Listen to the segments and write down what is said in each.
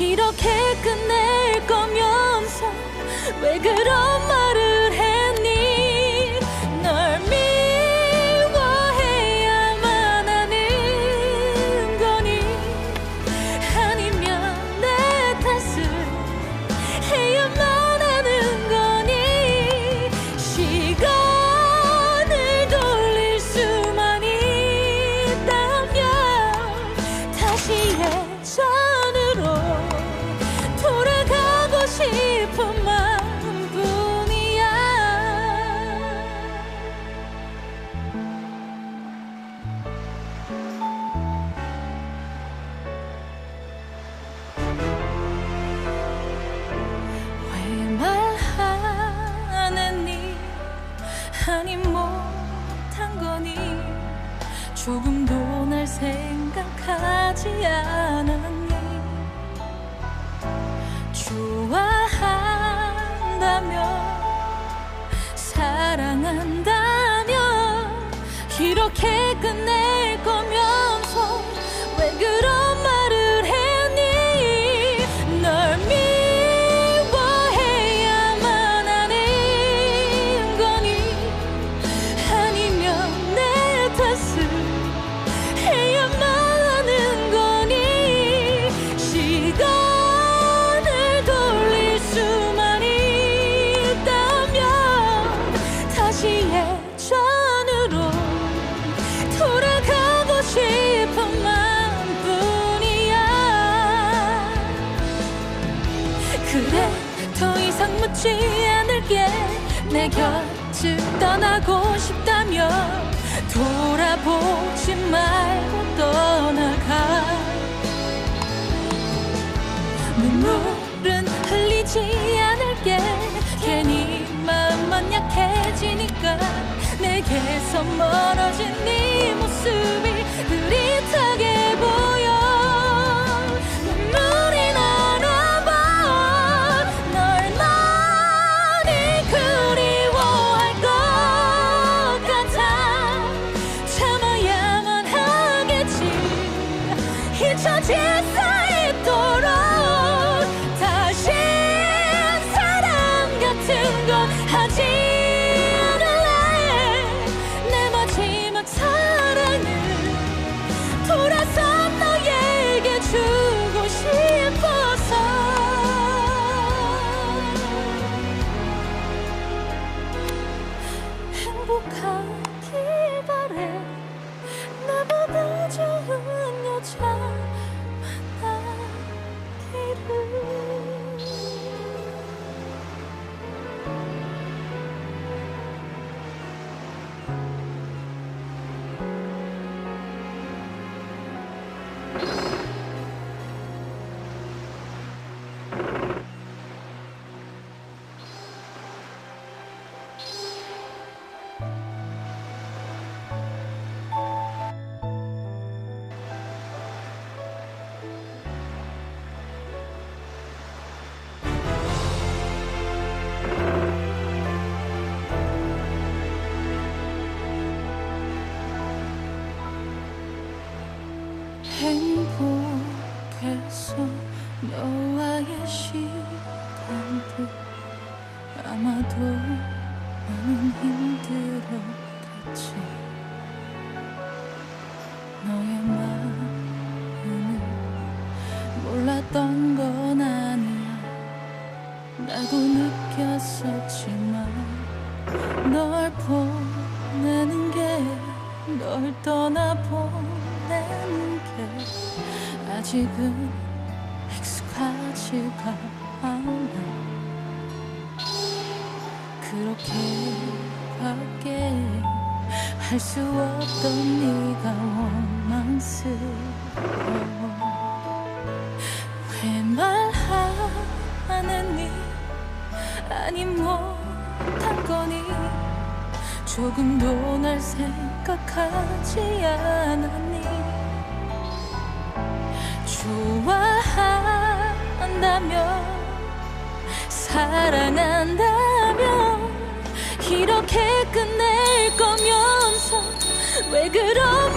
이렇게 끝낼 거면서 왜 그런 말을 하지 않았니? 좋아한다면 사랑한다면 이렇게 끝낼 거면 묻지 않을게. 내 곁을 떠나고 싶다면 돌아보지 말고 떠나가. 눈물은 흘리지 않을게. 괜히 마음만 약해지니까 내게서 멀어진 네 모습이 흐릿하 같은 건 행복해서 너와의 시간들 아마도 너는 힘들었겠지. 너의 마음을 몰랐던 건 아니야. 나도 느꼈었지만 널 보내는 게 널 떠나보내는 게 아직은 익숙하지가 않아 그렇게밖에 할 수 없던 네가 원망스러워. 왜 말하느니 아니 못한 거니? 조금도 날 생각하지 않았니? 좋아 한다면 사랑한다면 이렇게 끝낼 거면서 왜 그런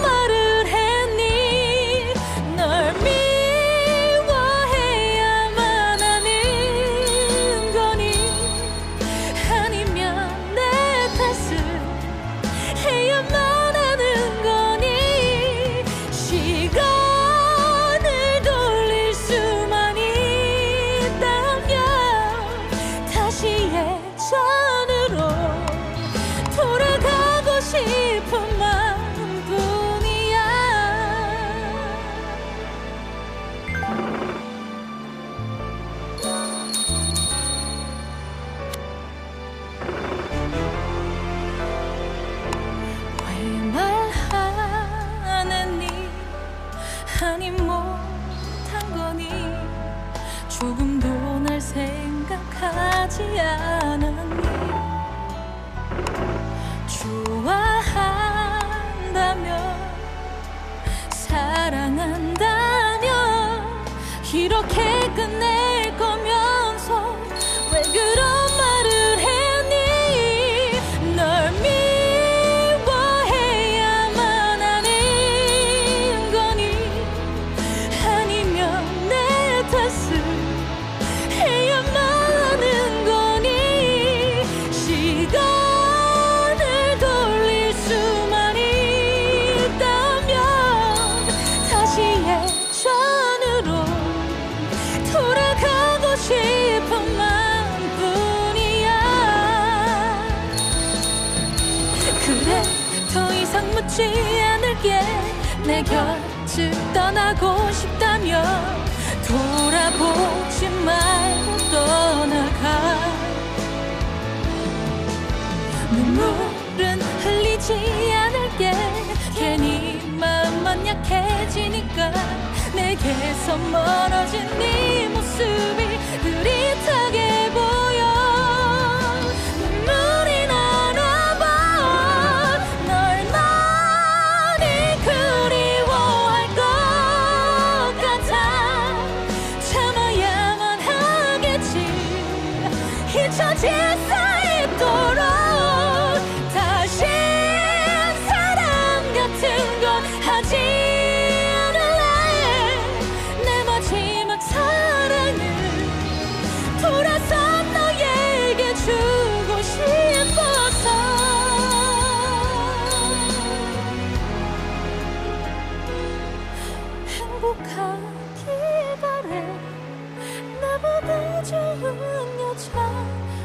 하지 않았니? 좋아한다면 사랑한다면 이렇게 끝낼 묻지 않을게. 내 곁을 떠나고 싶다면 돌아보지 말고 떠나가. 눈물은 흘리지 않을게. 괜히 마음만 약해지니까 내게서 멀어진 네 나보다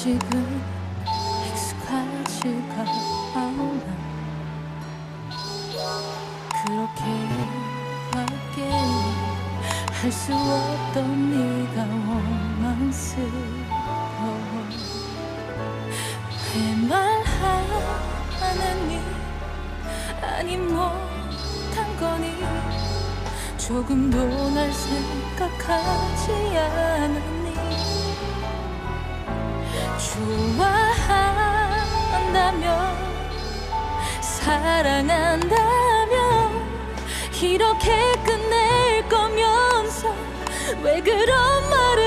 아직은 익숙하지가 않아. 그렇게밖에 할 수 없던 네가 원망스러워. 왜 말하느니 아니 못한 거니. 조금도 날 생각하지 않았니 좋아한다면 사랑한다면 이렇게 끝낼 거면서 왜 그런 말